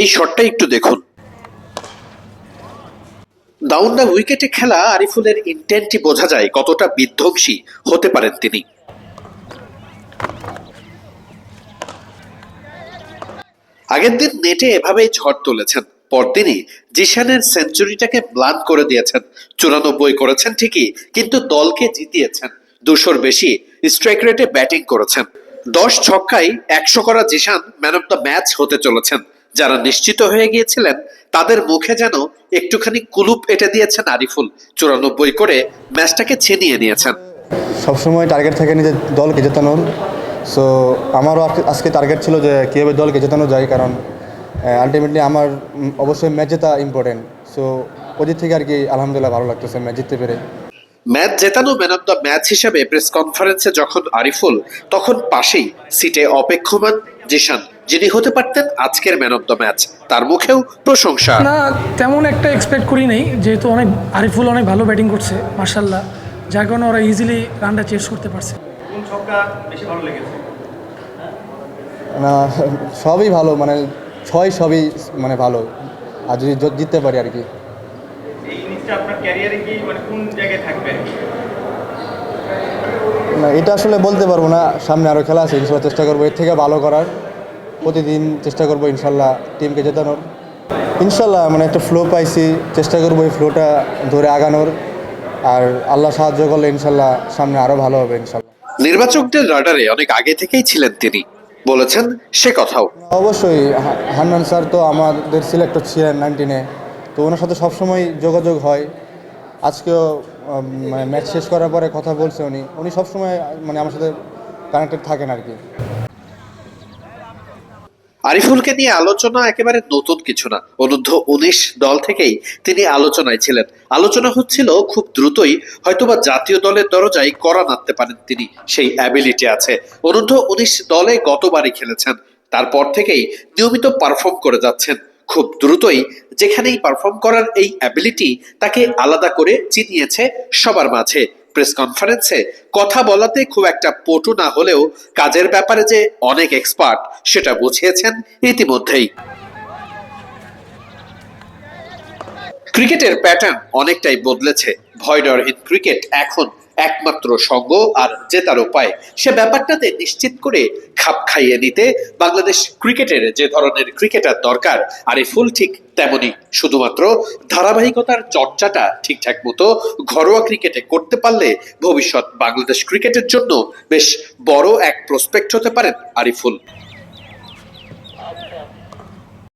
এই শটটা একটু দেখুন। দ্য উইকেটে খেলা আরিফুলের ইন্টেন্টই বোঝা যায় কতটা বিধ্বংসী হতে পারেন তিনি। আগের দিন নেটে এভাবেই ঝড় তুলেছেন। পরদিনই জিশানের সেঞ্চুরিটাকে ব্লান করে দিয়েছেন। চুরানব্বই করেছেন ঠিকই, কিন্তু দলকে জিতিয়েছেন। দুশোর বেশি স্ট্রাইক রেটে ব্যাটিং করেছেন। দশ ছক্কায় একশো করা Zishan man of the match হতে চলেছেন। যারা নিশ্চিত হয়ে গিয়েছিলেন তাদের মুখে যেন একটুখানি কুলুপ এঁটে দিয়েছেন আরিফুল। চুরানব্বই করে ম্যাচটাকে ছিনিয়ে নিয়েছেন। সবসময় টার্গেট থাকে নিজের দলকে জেতানোর সো আমারও আজকে- টার্গেট ছিল যে কীভাবে দলকে জেতানো যায় কারণ আলটিমেটলি আমার অবশ্যই ম্যাচ জেতা ইম্পর্টেন্ট সো ওদের থেকে আর কি আলহামদুলিল্লাহ ভালো লাগতেছে ম্যাচ জিততে পেরে। ম্যাচ জেতানো ম্যান অফ দ্য ম্যাচ হিসেবে প্রেস কনফারেন্সে যখন আরিফুল তখন পাশেই সিটে অপেক্ষমান জিশান। যিনি হতে পারতেন আজকের ম্যান অফ দ্য ম্যাচ তার মুখেও প্রশংসা। না তেমন একটা এক্সপেক্ট করি নাই যেহেতু অনেক আরিফুল অনেক ভালো ব্যাটিং করছে মার্শাল্লাহ যার কারণে ওরা ইজিলি রানটা চেস করতে পারছে। বেশি ভালো লেগেছে? না সবই ভালো মানে ছয় সবই মানে ভালো। আর যদি জিততে পারি আর কি। এই ইনিংসটা আপনার ক্যারিয়ারে কি মানে কোন জায়গায় থাকবে? না এটা আসলে বলতে পারব না সামনে আরও খেলা আছে ইনশাল্লাহ চেষ্টা করব এর থেকে ভালো করার। প্রতিদিন চেষ্টা করব ইনশাল্লাহ টিমকে জেতানোর। ইনশাল্লাহ মানে একটা ফ্লো পাইছি চেষ্টা করব এই ফ্লোটা ধরে আগানোর। আর আল্লাহ সাহায্য করলে ইনশাল্লাহ সামনে আরও ভালো হবে ইনশাল্লাহ। নির্বাচকদের রাডারে অনেক আগে থেকেই ছিলেন তিনি। বলেছেন সে কথাও। অবশ্যই হান্নান স্যার তো আমাদের সিলেক্টর ছিলেন নাইনটিনে তো ওনার সাথে সবসময় যোগাযোগ হয়। আজকেও মানে ম্যাচ শেষ করার পরে কথা বলছে উনি। উনি সবসময় মানে আমার সাথে কানেক্টেড থাকেন আর কি। আরিফুলকে নিয়ে আলোচনা একেবারে নতুন কিছু না। অনূর্ধ্ব উনিশ দল থেকেই তিনি আলোচনায় ছিলেন। আলোচনা হচ্ছিল খুব দ্রুতই, হয়তোবা জাতীয় দলের দরজায় করা নাড়তে পারেন তিনি, সেই অ্যাবিলিটি আছে। অনূর্ধ্ব উনিশ দলে গতবারই খেলেছেন। তারপর থেকেই নিয়মিত পারফর্ম করে যাচ্ছেন। খুব দ্রুতই যেখানেই পারফর্ম করার এই অ্যাবিলিটি তাকে আলাদা করে চিনিয়েছে সবার মাঝে। প্রেস কনফারেন্সে কথা বলাতে খুব একটা পটু না হলেও কাজের ব্যাপারে যে অনেক এক্সপার্ট সেটা বুঝিয়েছেন ইতিমধ্যেই। ক্রিকেটের প্যাটার্ন অনেকটাই বদলেছে। ভয়ডরহীন ক্রিকেট এখন একমাত্র সঙ্গ আর জেতার উপায়। সে ব্যাপারটাতে নিশ্চিত করে খাপ খাইয়ে নিতে বাংলাদেশ ক্রিকেটের যে ধরনের ক্রিকেটার দরকার আরিফুল ঠিক তেমনি শুধুমাত্র ধারাবাহিকতার চর্চাটা ঠিকঠাক মতো ঘরোয়া ক্রিকেটে করতে পারলে ভবিষ্যৎ বাংলাদেশ ক্রিকেটের জন্য বেশ বড় এক প্রসপেক্ট হতে পারেন আরিফুল।